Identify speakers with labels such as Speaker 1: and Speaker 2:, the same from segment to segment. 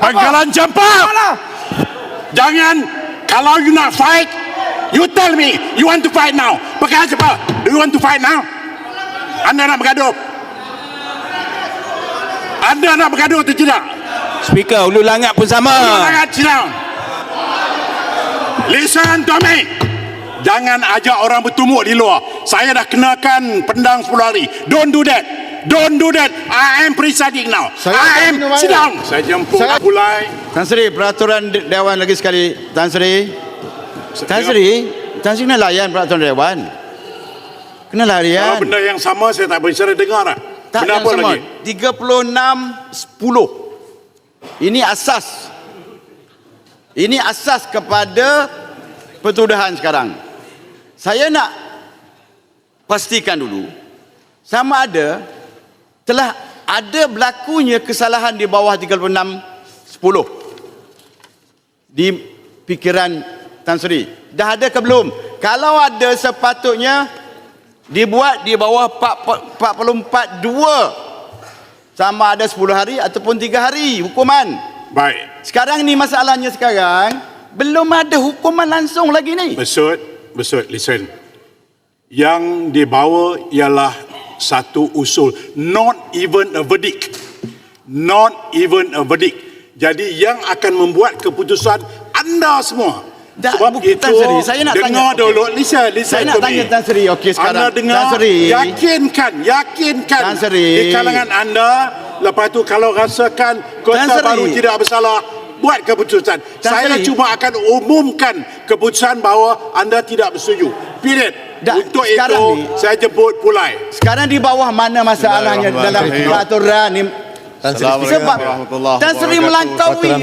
Speaker 1: Pangkalan campak. Jangan kalau you nak fight, you tell me you want to fight now. Pangkalan campak. Do you want to fight now? Anda nak bergaduh? Anda nak bergaduh atau tidak?
Speaker 2: Speaker, ulu langat pun sama.
Speaker 1: Sangat silap. Listen to me. Jangan ajak orang bertumuk di luar. Saya dah kenakan pendang 10 hari. Don't do that. Don't do that. I am presiding now.
Speaker 3: Saya
Speaker 1: I am
Speaker 3: minum air.
Speaker 1: sit down. Saya jemput
Speaker 3: Saya-
Speaker 1: Abulai.
Speaker 4: Tan Sri, peraturan de- Dewan lagi sekali. Tan Sri. Tan Sri, Tan Sri kena layan peraturan Dewan. Kena
Speaker 1: Kalau
Speaker 4: layan.
Speaker 1: benda yang sama saya tak bisa dengar dah.
Speaker 4: Tak
Speaker 1: benda
Speaker 4: yang
Speaker 1: apa
Speaker 4: sama.
Speaker 1: lagi?
Speaker 4: 36 10. Ini asas. Ini asas kepada pertuduhan sekarang. Saya nak pastikan dulu sama ada telah ada berlakunya kesalahan di bawah 36 10 di fikiran Tan Sri. Dah ada ke belum? Kalau ada sepatutnya dibuat di bawah 44 2 sama ada 10 hari ataupun 3 hari hukuman.
Speaker 1: Baik.
Speaker 4: Sekarang ni masalahnya sekarang belum ada hukuman langsung lagi ni.
Speaker 1: Besut, besut, listen. Yang dibawa ialah satu usul. Not even a verdict. Not even a verdict. Jadi yang akan membuat keputusan anda semua.
Speaker 4: Tak,
Speaker 1: Sebab
Speaker 4: bukan
Speaker 1: itu,
Speaker 4: Tan Sri. Saya nak
Speaker 1: dengar
Speaker 4: tanya.
Speaker 1: dulu. Listen, listen
Speaker 4: Saya nak tanya. Tan Sri, okey, sekarang.
Speaker 1: Anda dengar,
Speaker 4: Tan Sri.
Speaker 1: yakinkan, yakinkan.
Speaker 4: Tan Sri.
Speaker 1: Di kalangan anda, lepas tu kalau rasakan kota
Speaker 4: Sri.
Speaker 1: baru tidak bersalah, buat keputusan.
Speaker 4: Tan
Speaker 1: Saya
Speaker 4: Sri.
Speaker 1: cuma akan umumkan keputusan bahawa anda tidak bersetuju. Period.
Speaker 4: Dah,
Speaker 1: Untuk
Speaker 4: sekarang
Speaker 1: itu,
Speaker 4: ni-
Speaker 1: saya jemput pulai.
Speaker 4: Sekarang di bawah mana masalahnya dalam peraturan ni?
Speaker 3: Tan Sri
Speaker 4: Sebab. Tan Sri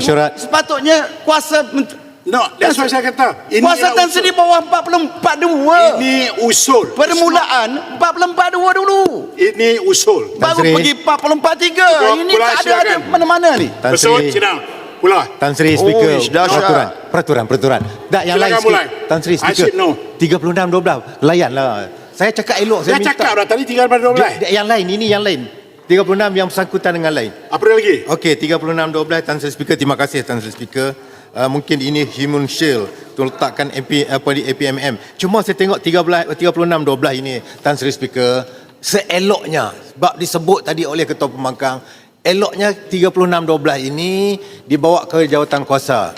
Speaker 3: syurat.
Speaker 4: sepatutnya kuasa
Speaker 1: No, that's why saya kata. Ini
Speaker 4: kuasa Tan. Sri bawah 44 2.
Speaker 1: Ini usul.
Speaker 4: Permulaan 44 2 dulu.
Speaker 1: Ini usul.
Speaker 4: Baru pergi 44 3.
Speaker 1: Ketua
Speaker 4: Ini tak ada ada
Speaker 1: silakan.
Speaker 4: mana-mana ni.
Speaker 3: Tan
Speaker 1: Betul,
Speaker 3: Sri,
Speaker 1: sidang. Pulai.
Speaker 3: Tan Sri Speaker.
Speaker 4: Oh, ish, dahsyat.
Speaker 3: peraturan, peraturan, peraturan. Tak yang
Speaker 1: Silakan
Speaker 3: lain sikit.
Speaker 1: mulai.
Speaker 3: Tan Sri
Speaker 1: I
Speaker 3: Speaker.
Speaker 1: said no.
Speaker 3: 36 12. Layanlah. Saya cakap elok, saya
Speaker 1: Dah
Speaker 3: minta.
Speaker 1: cakap dah tadi tinggal pada 12.
Speaker 3: Di- di- Yang lain, ini yang lain. 36 yang bersangkutan dengan lain.
Speaker 1: Apa dia lagi?
Speaker 3: Okey, 36 12 Tan Sri Speaker. Terima kasih Tan Sri Speaker. Uh, mungkin ini human shield tu letakkan MP, apa di APMM. Cuma saya tengok 13 36 12 ini Tan Sri Speaker seeloknya sebab disebut tadi oleh Ketua Pembangkang eloknya 36 12 ini dibawa ke jawatan kuasa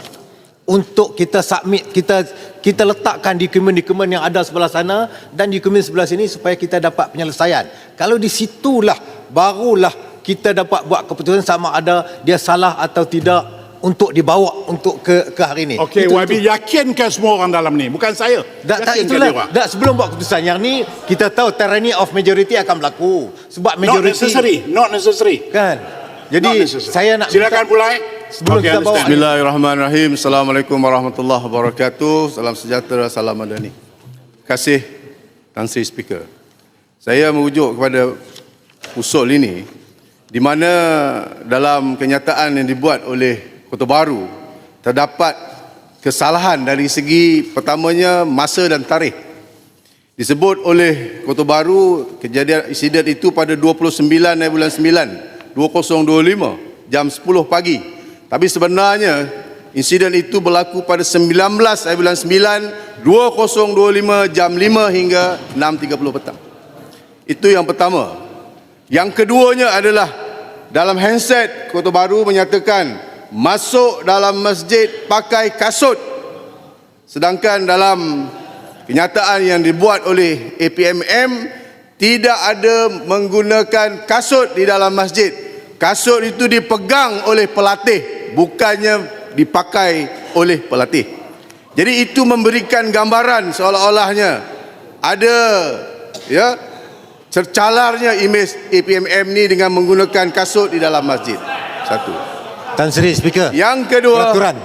Speaker 3: untuk kita submit kita kita letakkan dokumen-dokumen yang ada sebelah sana dan dokumen sebelah sini supaya kita dapat penyelesaian. Kalau di situlah barulah kita dapat buat keputusan sama ada dia salah atau tidak untuk dibawa untuk ke ke hari ini.
Speaker 1: Okey,
Speaker 3: Itu-
Speaker 1: YB yakinkan semua orang dalam ni. Bukan saya.
Speaker 3: Tak, tak itulah.
Speaker 1: dia.
Speaker 3: Tak sebelum buat keputusan yang ni kita tahu tyranny of majority akan berlaku sebab
Speaker 1: Not
Speaker 3: majority
Speaker 1: necessary. Not necessary.
Speaker 3: kan.
Speaker 1: Not
Speaker 3: Jadi
Speaker 1: necessary.
Speaker 3: saya nak
Speaker 1: Silakan
Speaker 3: minta-
Speaker 1: pulai.
Speaker 3: Sebelum
Speaker 1: Okey,
Speaker 3: kita bawa-.
Speaker 5: Bismillahirrahmanirrahim. Assalamualaikum warahmatullahi wabarakatuh. Salam sejahtera, salam madani. Terima kasih Tan Sri Speaker. Saya merujuk kepada usul ini di mana dalam kenyataan yang dibuat oleh Kota Baru terdapat kesalahan dari segi pertamanya masa dan tarikh. Disebut oleh Kota Baru kejadian insiden itu pada 29 bulan 9 2025 jam 10 pagi. Tapi sebenarnya insiden itu berlaku pada 19 bulan 9 2025 jam 5 hingga 6.30 petang. Itu yang pertama. Yang keduanya adalah dalam handset Kota Baru menyatakan masuk dalam masjid pakai kasut Sedangkan dalam kenyataan yang dibuat oleh APMM tidak ada menggunakan kasut di dalam masjid. Kasut itu dipegang oleh pelatih, bukannya dipakai oleh pelatih. Jadi itu memberikan gambaran seolah-olahnya ada ya tercalarnya imej APMM ni dengan menggunakan kasut di dalam masjid. Satu.
Speaker 3: Tan Sri Speaker.
Speaker 5: Yang kedua,
Speaker 3: Peraturan.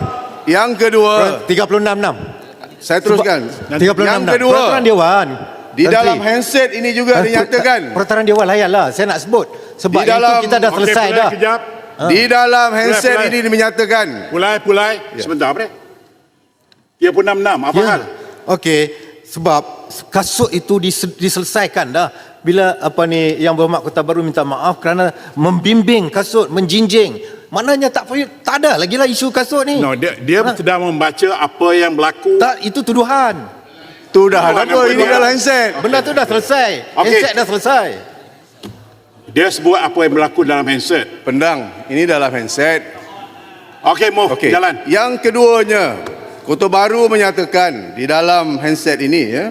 Speaker 5: yang kedua,
Speaker 3: 36
Speaker 5: saya teruskan.
Speaker 3: 36
Speaker 5: Yang kedua,
Speaker 3: Peraturan Dewan.
Speaker 5: di dalam handset ini juga dinyatakan
Speaker 3: Peraturan Dewan layan lah. Saya nak sebut. Sebab
Speaker 5: Di dalam-
Speaker 3: itu kita dah selesai
Speaker 1: pulai
Speaker 3: dah.
Speaker 1: Kejap.
Speaker 5: di dalam handset
Speaker 1: Pulai,
Speaker 5: ini dinyatakan
Speaker 1: Pulai, pulai. Sebentar, apa dia? 366. Apa hal?
Speaker 3: Okey, sebab kasut itu dis- diselesaikan dah bila apa ni yang berhormat Kota Baru minta maaf kerana membimbing kasut, menjinjing, Maknanya tak payah, tak ada lagi lah isu kasut ni.
Speaker 1: No, dia, dia
Speaker 3: Ha?
Speaker 1: sedang membaca apa yang berlaku.
Speaker 3: Tak, itu tuduhan.
Speaker 5: Tu dah
Speaker 1: Tuduhan
Speaker 5: apa
Speaker 1: apa
Speaker 5: ini
Speaker 1: dia?
Speaker 5: dalam handset.
Speaker 3: Benda tu dah selesai.
Speaker 1: Okey.
Speaker 3: Handset dah selesai.
Speaker 1: Dia sebut apa yang berlaku dalam handset.
Speaker 5: Pendang, ini dalam handset.
Speaker 1: Okey, move,
Speaker 5: Okey.
Speaker 1: jalan.
Speaker 5: Yang keduanya, Kota Baru menyatakan di dalam handset ini ya,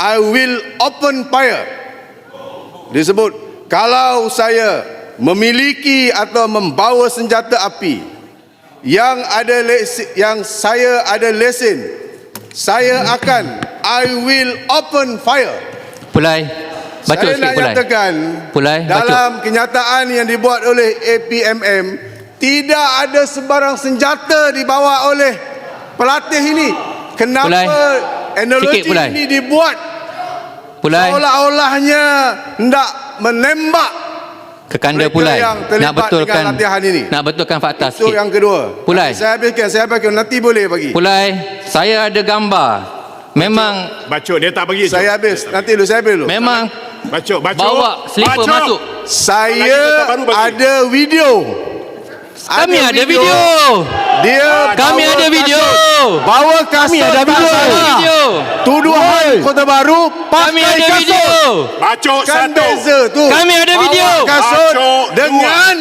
Speaker 5: I will open fire. Disebut kalau saya memiliki atau membawa senjata api yang ada lesen, yang saya ada lesen, saya akan I will open fire.
Speaker 6: Pulai. Bacot
Speaker 5: saya
Speaker 6: sikit
Speaker 5: nak
Speaker 6: pulai.
Speaker 5: nyatakan
Speaker 6: Pulai,
Speaker 5: dalam kenyataan yang dibuat oleh APMM tidak ada sebarang senjata dibawa oleh pelatih ini. Kenapa
Speaker 6: Pulai.
Speaker 5: analogi
Speaker 6: Sikit,
Speaker 5: ini dibuat
Speaker 6: Pulai.
Speaker 5: seolah-olahnya hendak menembak
Speaker 6: Ke kanda
Speaker 5: mereka
Speaker 6: pulai.
Speaker 5: yang terlibat
Speaker 6: Nak betulkan
Speaker 5: latihan ini.
Speaker 6: Nak betulkan fakta
Speaker 5: itu
Speaker 6: sikit.
Speaker 5: yang kedua.
Speaker 6: Pulai.
Speaker 5: Nanti Saya habiskan, saya habiskan nanti boleh bagi.
Speaker 6: Pulai. Saya ada gambar. Memang
Speaker 1: Bacot, dia tak bagi.
Speaker 5: Saya habis. Nanti dulu saya habis dulu.
Speaker 6: memang
Speaker 1: Bacot, bacot.
Speaker 6: bawa slipper
Speaker 1: Bacot.
Speaker 6: masuk.
Speaker 5: Saya
Speaker 1: kata baru bagi.
Speaker 5: ada video.
Speaker 6: Kami ada video.
Speaker 5: Dia
Speaker 6: Kami
Speaker 5: bawa
Speaker 6: ada video.
Speaker 5: kasut. Bawa kasut.
Speaker 6: Kami ada video.
Speaker 5: tak.
Speaker 6: Video.
Speaker 5: Tuduhan Kota Baru pakai
Speaker 6: Kami ada
Speaker 5: kasut.
Speaker 6: video.
Speaker 1: Bacot
Speaker 5: Kan
Speaker 1: satu.
Speaker 5: beza tu.
Speaker 6: Kami ada
Speaker 5: Bawa
Speaker 6: video.
Speaker 5: kasut
Speaker 1: Bacot
Speaker 5: dengan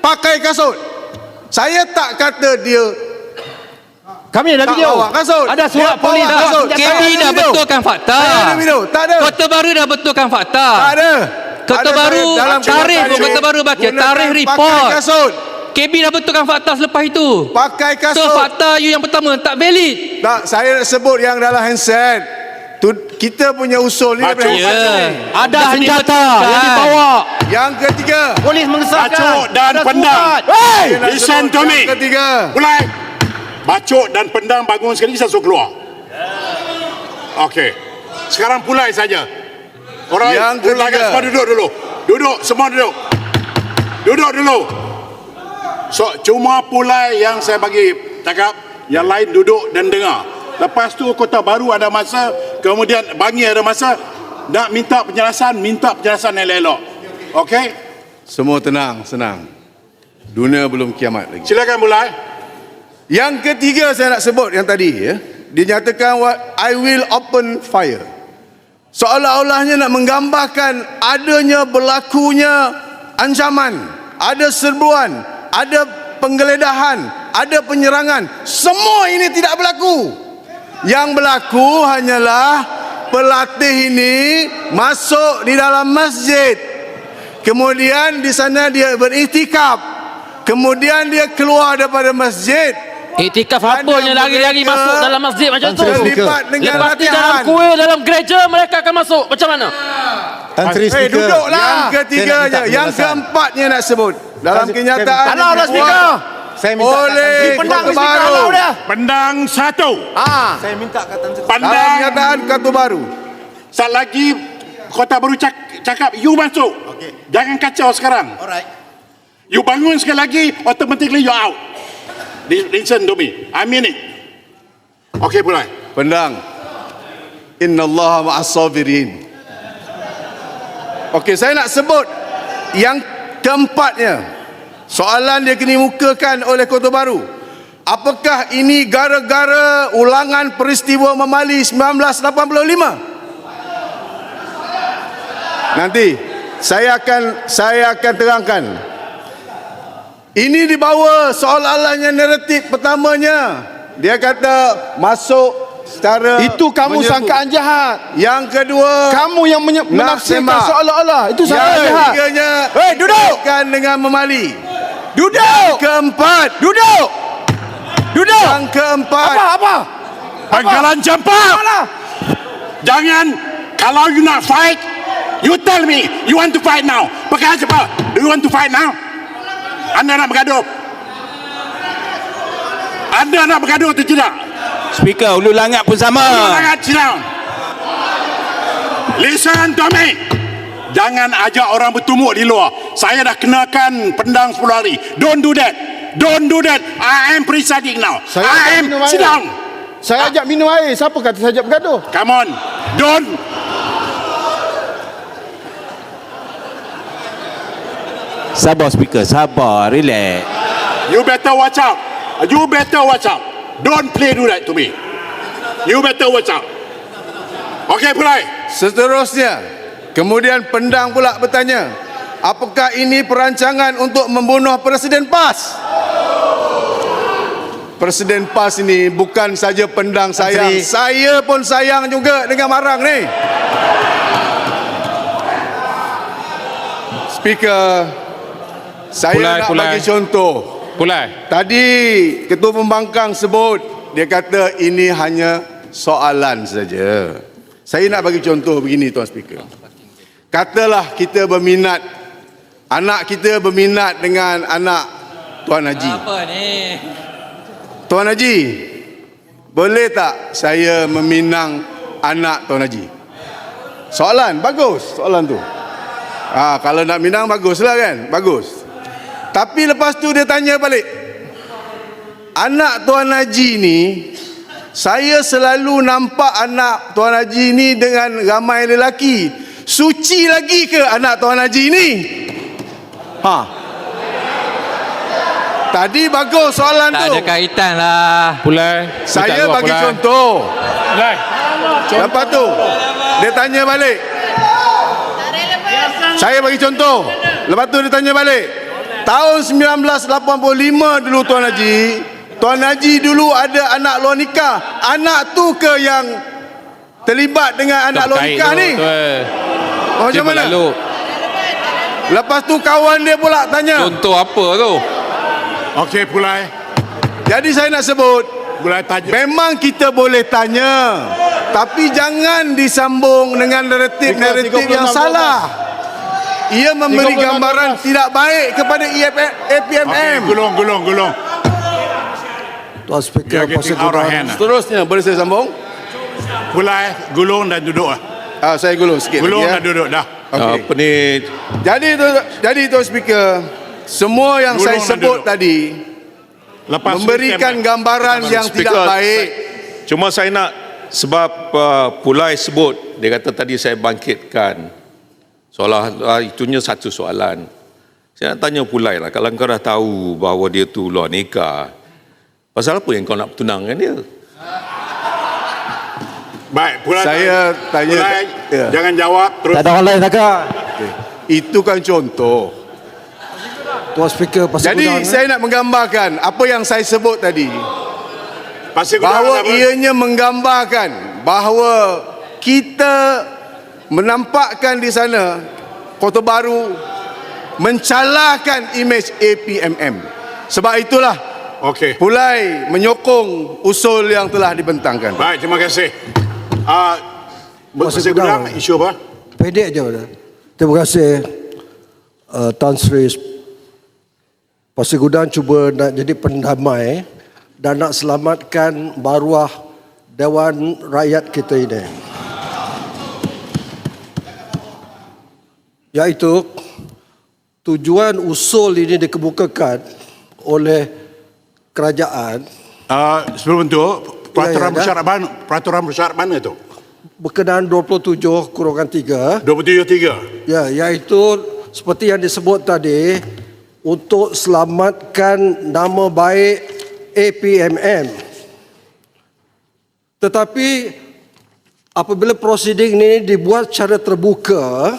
Speaker 5: pakai kasut. Saya tak kata dia
Speaker 3: Kami ada
Speaker 5: tak bawa kasut.
Speaker 3: Ada surat
Speaker 5: Dia
Speaker 3: polis dah.
Speaker 5: kasut.
Speaker 6: KB
Speaker 5: ada
Speaker 6: dah
Speaker 5: video.
Speaker 6: betulkan fakta.
Speaker 5: Saya ada video. Tak ada.
Speaker 6: Kota Baru dah betulkan fakta.
Speaker 5: Tak ada.
Speaker 6: Kota
Speaker 5: Ada
Speaker 6: Baru, tarikh Kota Baru baca, tarikh
Speaker 5: Pakai
Speaker 6: report.
Speaker 5: kasut.
Speaker 6: KB dah betulkan fakta selepas itu.
Speaker 5: Pakai
Speaker 6: So
Speaker 5: kasut.
Speaker 6: fakta you yang pertama tak valid.
Speaker 5: Tak, saya nak sebut yang dalam handset. Tu, kita punya usul ni daripada handset
Speaker 6: Ya.
Speaker 3: Ada senjata yang dibawa.
Speaker 5: Yang ketiga.
Speaker 3: Polis mengesahkan.
Speaker 1: Bacot dan
Speaker 3: Ada
Speaker 1: pendang.
Speaker 5: nak
Speaker 1: Listen to me.
Speaker 5: Yang ketiga.
Speaker 1: Mulai. Bacot dan pendang bangun sekali, saya suruh keluar. Okey. Sekarang pulai saja. Orang
Speaker 5: Yang
Speaker 1: pulai
Speaker 5: ketiga.
Speaker 1: semua duduk dulu. Duduk, semua duduk. Duduk dulu. So, cuma pulai yang saya bagi cakap, yang lain duduk dan dengar. Lepas tu Kota Baru ada masa, kemudian Bangi ada masa, nak minta penjelasan, minta penjelasan yang elok. Okey?
Speaker 5: Semua tenang, senang. Dunia belum kiamat lagi.
Speaker 1: Silakan mulai.
Speaker 5: Yang ketiga saya nak sebut yang tadi ya. Dinyatakan what I will open fire. Seolah-olahnya nak menggambarkan adanya berlakunya ancaman, ada serbuan, ada penggeledahan, ada penyerangan. Semua ini tidak berlaku. Yang berlaku hanyalah pelatih ini masuk di dalam masjid. Kemudian di sana dia beriktikaf. Kemudian dia keluar daripada masjid
Speaker 7: Iktikaf
Speaker 5: Ada
Speaker 7: apanya lari-lari masuk dalam masjid macam tu. Lepas ni dalam
Speaker 5: latihan.
Speaker 7: kuil, dalam gereja mereka akan masuk. Macam mana?
Speaker 3: Tan Sri
Speaker 5: Eh
Speaker 3: Speaker.
Speaker 5: duduklah. Yang ketiganya, yang keempatnya nak sebut dalam kenyataan
Speaker 3: Halau dah, Speaker. Saya minta
Speaker 5: oleh
Speaker 3: Speaker.
Speaker 5: Baru.
Speaker 1: Pendang satu.
Speaker 5: Ah,
Speaker 3: Saya minta kat Tan Sri.
Speaker 5: dalam
Speaker 1: Pandang
Speaker 5: kenyataan Kota Baru.
Speaker 1: Saat lagi Kota Baru cak, cakap You masuk okay. Jangan kacau sekarang
Speaker 3: Alright.
Speaker 1: You bangun sekali lagi Automatically you out Li- Listen to me I mean it Okay pulai
Speaker 5: Pendang. Inna Allah ma'as sabirin. Okey, saya nak sebut yang keempatnya. Soalan dia kena mukakan oleh Kota Baru. Apakah ini gara-gara ulangan peristiwa Memali 1985? Nanti saya akan saya akan terangkan. Ini dibawa soal-soalnya naratif pertamanya. Dia kata masuk secara
Speaker 3: Itu kamu
Speaker 5: menyerbu.
Speaker 3: sangkaan jahat.
Speaker 5: Yang kedua
Speaker 3: Kamu yang menye- menafsirkan seolah-olah. Itu
Speaker 5: yang
Speaker 3: sangkaan jahat.
Speaker 5: ketiganya
Speaker 3: Hei, duduk!
Speaker 5: Kan dengan memali.
Speaker 3: Duduk!
Speaker 5: Yang keempat
Speaker 3: Duduk! Duduk!
Speaker 5: Yang keempat
Speaker 3: Apa? Apa?
Speaker 1: Pangkalan campak Jangan Kalau you nak fight You tell me You want to fight now Pakai cepat Do you want to fight now Anda nak bergaduh Anda nak bergaduh atau tidak
Speaker 2: Speaker ulu langat pun sama.
Speaker 1: Jangan sit down. Listen to me. Jangan ajak orang bertumuk di luar. Saya dah kenakan pendang 10 hari. Don't do that. Don't do that. I am presiding now.
Speaker 3: Saya
Speaker 1: I am sit down.
Speaker 3: Saya ajak minum air. Siapa kata saya ajak bergaduh?
Speaker 1: Come on. Don't.
Speaker 2: Sabar speaker, sabar, relax.
Speaker 1: You better watch out. You better watch out. Don't play do that to me. You better watch out. Okay, Pulai.
Speaker 5: Seterusnya, kemudian pendang pula bertanya, apakah ini perancangan untuk membunuh Presiden PAS? Presiden PAS ini bukan saja pendang sayang,
Speaker 3: Menteri.
Speaker 5: saya pun sayang juga dengan Marang ni. Speaker, saya
Speaker 2: Pulai,
Speaker 5: nak
Speaker 2: pulai.
Speaker 5: bagi contoh.
Speaker 2: Pulai.
Speaker 5: Tadi Ketua Pembangkang sebut dia kata ini hanya soalan saja. Saya nak bagi contoh begini Tuan Speaker. Katalah kita berminat anak kita berminat dengan anak Tuan Haji.
Speaker 6: Apa ni?
Speaker 5: Tuan Haji, boleh tak saya meminang anak Tuan Haji? Soalan, bagus soalan tu. Ah, kalau nak minang baguslah kan? Bagus. Tapi lepas tu dia tanya balik. Anak Tuan Haji ni saya selalu nampak anak Tuan Haji ni dengan ramai lelaki. Suci lagi ke anak Tuan Haji ni? Ha. Tadi bagus soalan
Speaker 6: Tak
Speaker 5: tu.
Speaker 6: ada kaitan lah.
Speaker 2: Pulai.
Speaker 5: Saya bagi
Speaker 2: pulai.
Speaker 5: contoh.
Speaker 2: Pulai.
Speaker 5: Lepas tu dia tanya balik. Saya bagi contoh. Lepas tu dia tanya balik. Tahun 1985 dulu Tuan Haji, Tuan Haji dulu ada anak luar nikah. Anak tu ke yang terlibat dengan anak luar nikah
Speaker 2: tu,
Speaker 5: ni?
Speaker 2: tu.
Speaker 5: Oh, macam mana?
Speaker 2: berlalu.
Speaker 5: Lepas tu kawan dia pula tanya.
Speaker 2: Contoh apa tu?
Speaker 1: Okay, Pulai.
Speaker 5: Jadi saya nak sebut
Speaker 1: Pulai tajuk.
Speaker 5: Memang kita boleh tanya Tapi jangan disambung dengan naratif-naratif yang salah Ia memberi gambaran tidak baik kepada E EF
Speaker 1: Okay,
Speaker 5: APMM
Speaker 1: gulung, gulung, gulung.
Speaker 8: Tuan Speaker,
Speaker 1: are getting out of hand. ah.
Speaker 5: Seterusnya boleh saya sambung?
Speaker 1: Pulai, gulung dan duduk. ah.
Speaker 5: Ah, saya gulung sikit
Speaker 1: Gulung dan
Speaker 5: lagi ya.
Speaker 1: duduk dah.
Speaker 5: Okey.
Speaker 2: Apa ni?
Speaker 5: Jadi tu jadi tu speaker semua yang
Speaker 1: Gulung
Speaker 5: saya
Speaker 1: dan
Speaker 5: sebut
Speaker 1: duduk.
Speaker 5: tadi
Speaker 1: Lepas
Speaker 5: memberikan
Speaker 1: weekend,
Speaker 5: gambaran yang tidak baik.
Speaker 9: Cuma saya nak sebab uh, Pulai sebut dia kata tadi saya bangkitkan soalan uh, itunya satu soalan. Saya nak tanya Pulai lah kalau kau dah tahu bahawa dia tu luar nikah. Pasal apa yang kau nak tunangkan dia?
Speaker 1: Baik, Pulai.
Speaker 5: Saya tanya
Speaker 1: Pulai,
Speaker 5: ya.
Speaker 1: jangan jawab. Terus.
Speaker 8: Tak ada orang lain tak kah?
Speaker 5: Itu kan contoh.
Speaker 8: Tuan Speaker, pasal
Speaker 5: Jadi
Speaker 8: gudang, eh?
Speaker 5: saya nak menggambarkan apa yang saya sebut tadi.
Speaker 1: Pasir gudang
Speaker 5: bahawa
Speaker 1: apa?
Speaker 5: ianya menggambarkan bahawa kita menampakkan di sana Kota Baru mencalahkan imej APMM. Sebab itulah
Speaker 1: Okey.
Speaker 5: Pulai menyokong usul yang telah dibentangkan.
Speaker 1: Baik, terima kasih. Uh,
Speaker 8: Pasir
Speaker 1: Pasir gudang, isu apa?
Speaker 8: Pendek je. dah. Terima kasih uh, Tan Sri Pasir Gudang cuba nak jadi pendamai dan nak selamatkan maruah Dewan Rakyat kita ini. Iaitu tujuan usul ini dikemukakan oleh kerajaan
Speaker 1: Uh, sebelum tu, peraturan
Speaker 8: Ya, ya,
Speaker 1: bersyarat mana? Peraturan bersyarat mana tu?
Speaker 8: berkenaan 27 kurungan 3
Speaker 1: 273.
Speaker 8: Ya, iaitu seperti yang disebut tadi untuk selamatkan nama baik APMM. Tetapi apabila prosiding ini dibuat secara terbuka,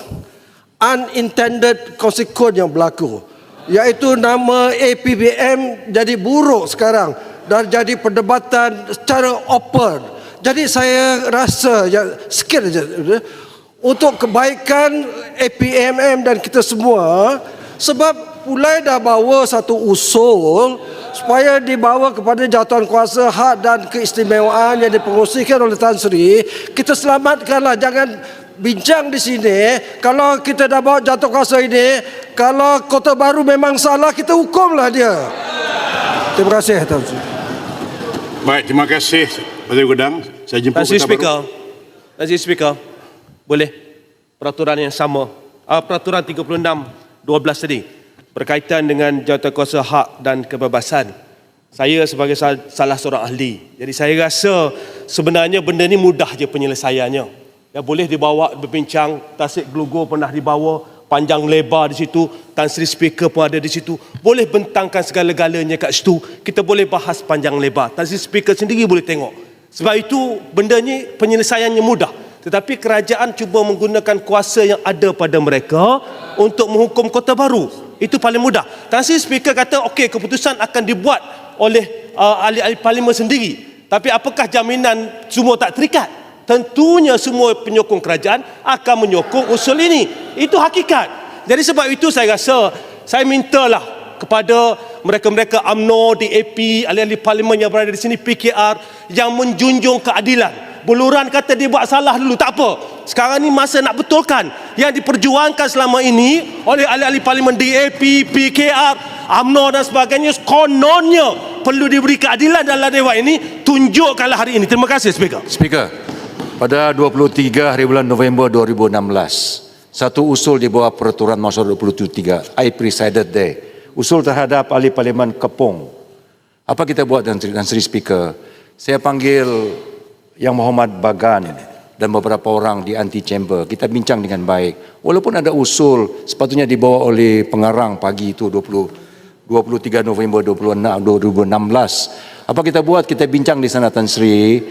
Speaker 8: unintended consequence yang berlaku. Iaitu nama APBM jadi buruk sekarang dan jadi perdebatan secara open. Jadi saya rasa ya, sikit saja untuk kebaikan APMM dan kita semua sebab Pulai dah bawa satu usul supaya dibawa kepada jawatan kuasa hak dan keistimewaan yang dipengungsikan oleh Tan Sri kita selamatkanlah jangan bincang di sini kalau kita dah bawa jawatan kuasa ini kalau Kota Baru memang salah kita hukumlah dia terima kasih Sri
Speaker 1: Baik, terima kasih Pasir Gudang. Saya jemput
Speaker 10: Sri
Speaker 1: Kota
Speaker 10: Speaker.
Speaker 1: Baru.
Speaker 10: Sri Speaker. Boleh peraturan yang sama. Uh, peraturan 36 12 tadi berkaitan dengan jawatankuasa hak dan kebebasan. Saya sebagai sal- salah seorang ahli. Jadi saya rasa sebenarnya benda ni mudah je penyelesaiannya. Ya boleh dibawa berbincang, tasik gelugur pernah dibawa, panjang lebar di situ, Tan Sri Speaker pun ada di situ. Boleh bentangkan segala-galanya kat situ. Kita boleh bahas panjang lebar. Tan Sri Speaker sendiri boleh tengok. Sebab itu benda ni penyelesaiannya mudah. Tetapi kerajaan cuba menggunakan kuasa yang ada pada mereka untuk menghukum kota baru. Itu paling mudah. Tan Sri Speaker kata okey keputusan akan dibuat oleh uh, ahli-ahli parlimen sendiri. Tapi apakah jaminan semua tak terikat? Tentunya semua penyokong kerajaan akan menyokong usul ini. Itu hakikat. Jadi sebab itu saya rasa saya mintalah kepada mereka-mereka UMNO, DAP, ahli-ahli parlimen yang berada di sini, PKR yang menjunjung keadilan. Buluran kata dia buat salah dulu, tak apa. Sekarang ni masa nak betulkan. Yang diperjuangkan selama ini oleh ahli-ahli parlimen DAP, PKR, UMNO dan sebagainya, kononnya perlu diberi keadilan dalam dewan ini, tunjukkanlah hari ini. Terima kasih, Speaker.
Speaker 11: Speaker, pada 23 hari bulan November 2016, satu usul di bawah peraturan Masyarakat 23, I presided there. Usul terhadap ahli parlimen Kepong. Apa kita buat dan dan Sri Speaker? Saya panggil Yang Muhammad Bagan dan beberapa orang di anti chamber. Kita bincang dengan baik. Walaupun ada usul sepatutnya dibawa oleh pengarang pagi itu 20 23 November 2016. Apa kita buat? Kita bincang di sana Tan Sri.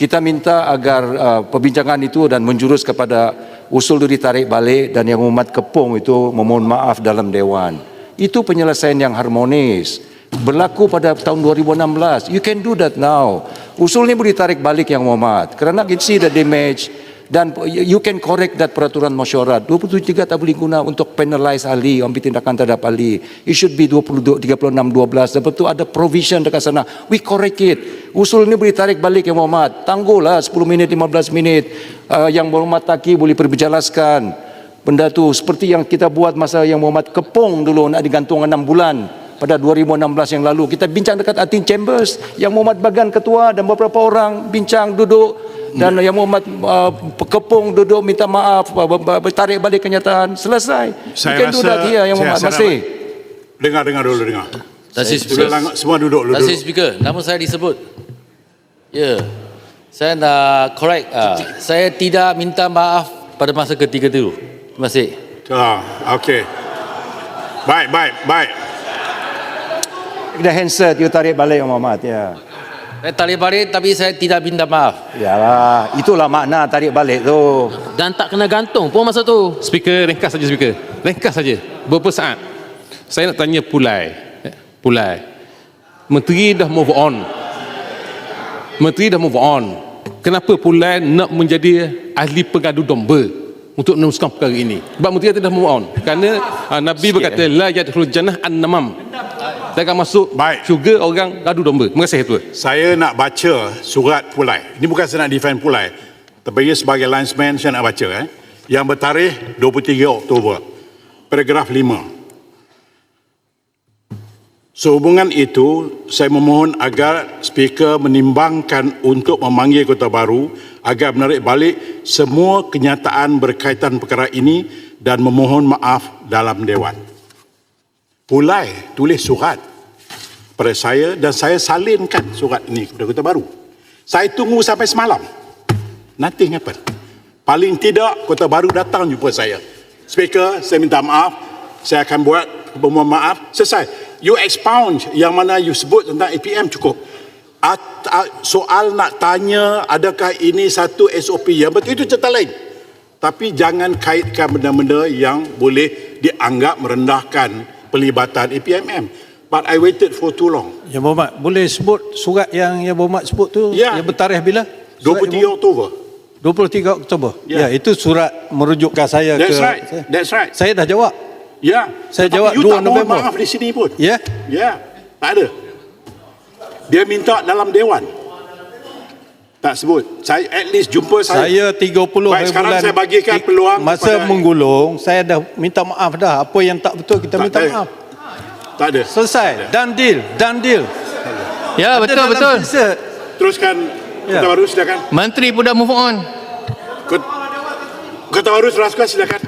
Speaker 11: Kita minta agar uh, perbincangan itu dan menjurus kepada usul itu ditarik balik dan yang umat kepung itu memohon maaf dalam dewan. Itu penyelesaian yang harmonis. Berlaku pada tahun 2016. You can do that now. Usul ini boleh ditarik balik yang Muhammad. Kerana kita see the damage dan you can correct that peraturan mesyuarat 23 tak boleh guna untuk penalize ahli ambil tindakan terhadap ahli. It should be 20 36 12 sebab tu ada provision dekat sana. We correct it. Usul ni boleh tarik balik yang Muhammad. Tangguhlah 10 minit 15 minit. Uh, yang Muhammad Taki boleh perjelaskan benda tu seperti yang kita buat masa yang Muhammad Kepong dulu nak digantung 6 bulan. Pada 2016 yang lalu. Kita bincang dekat Atin Chambers. Yang Muhammad Bagan ketua dan beberapa orang bincang duduk dan yang Muhammad uh, Kepung duduk minta maaf uh, tarik balik kenyataan selesai
Speaker 1: Saya
Speaker 11: do
Speaker 1: rasa-
Speaker 11: that here yang
Speaker 1: saya-
Speaker 11: Muhammad
Speaker 1: saya
Speaker 11: masih
Speaker 1: Dengar, dengar dulu, dengar. Duduk,
Speaker 6: Speaker.
Speaker 1: semua duduk.
Speaker 6: Tan Sri Speaker, nama saya disebut. Ya. Saya nak correct. ah. saya tidak minta maaf pada masa ketiga itu. Terima kasih.
Speaker 1: Ah, okey. Baik, baik, baik.
Speaker 11: the handset you tarik balik yang Muhammad ya
Speaker 6: Saya tarik balik tapi saya tidak minta maaf.
Speaker 11: yalah itulah makna tarik balik tu
Speaker 7: Dan tak kena gantung pun masa tu.
Speaker 2: Speaker, ringkas saja speaker. Ringkas saja. Beberapa saat. Saya nak tanya Pulai. Eh, Pulai. Menteri dah move on. Menteri dah move on. Kenapa Pulai nak menjadi ahli pengadu domba untuk meneruskan perkara ini? Sebab Menteri kata dah move on. Kerana uh, Nabi berkata la yadkhul jannah an-namam. Akan masuk
Speaker 1: Baik.
Speaker 2: syurga orang gadu domba. Terima kasih Tuan.
Speaker 1: Saya nak baca surat Pulai. Ini bukan saya nak defend Pulai. Tapi sebagai linesman saya nak baca. Eh. Yang bertarikh 23 Oktober. Paragraf 5. Sehubungan itu, saya memohon agar speaker menimbangkan untuk memanggil Kota Baru agar menarik balik semua kenyataan berkaitan perkara ini dan memohon maaf dalam Dewan. Pulai tulis surat pada saya dan saya salinkan surat ini kepada Kota Baru. Saya tunggu sampai semalam. Nothing happen. Paling tidak Kota Baru datang jumpa saya. Speaker, saya minta maaf. Saya akan buat permohonan maaf. Selesai. You expound yang mana you sebut tentang APM cukup. Soal nak tanya adakah ini satu SOP yang betul itu cerita lain. Tapi jangan kaitkan benda-benda yang boleh dianggap merendahkan pelibatan APMM. But I waited for too long.
Speaker 12: Yang Muhammad, boleh sebut surat yang yang Muhammad sebut tu
Speaker 1: Ya.
Speaker 12: yang bertarikh bila? Surat
Speaker 1: 23 Oktober.
Speaker 12: 23 Oktober.
Speaker 1: Ya.
Speaker 12: Ya. itu surat merujukkan saya
Speaker 1: That's
Speaker 12: ke
Speaker 1: right. That's right.
Speaker 12: Saya dah jawab.
Speaker 1: Ya.
Speaker 12: Saya
Speaker 1: Tetapi
Speaker 12: jawab
Speaker 1: you
Speaker 12: 2
Speaker 1: tak mohon
Speaker 12: November.
Speaker 1: maaf di sini pun.
Speaker 12: Ya.
Speaker 1: Ya. Tak ada. Dia minta dalam dewan. Tak sebut. Saya at least jumpa saya.
Speaker 12: Saya 30
Speaker 1: Baik,
Speaker 12: hari
Speaker 1: sekarang
Speaker 12: bulan
Speaker 1: saya bagikan
Speaker 12: i-
Speaker 1: peluang
Speaker 12: masa
Speaker 1: kepada-
Speaker 12: menggulung saya dah minta maaf dah apa yang tak betul kita
Speaker 1: Tak
Speaker 12: minta
Speaker 1: ada.
Speaker 12: maaf
Speaker 1: Tak ada.
Speaker 12: selesai done deal done deal
Speaker 6: Ya,
Speaker 12: Ada
Speaker 6: betul betul.
Speaker 1: Teruskan
Speaker 12: Ya.
Speaker 1: Kota Baru silakan.
Speaker 6: Menteri pun dah move on.
Speaker 1: Kota Baru silakan.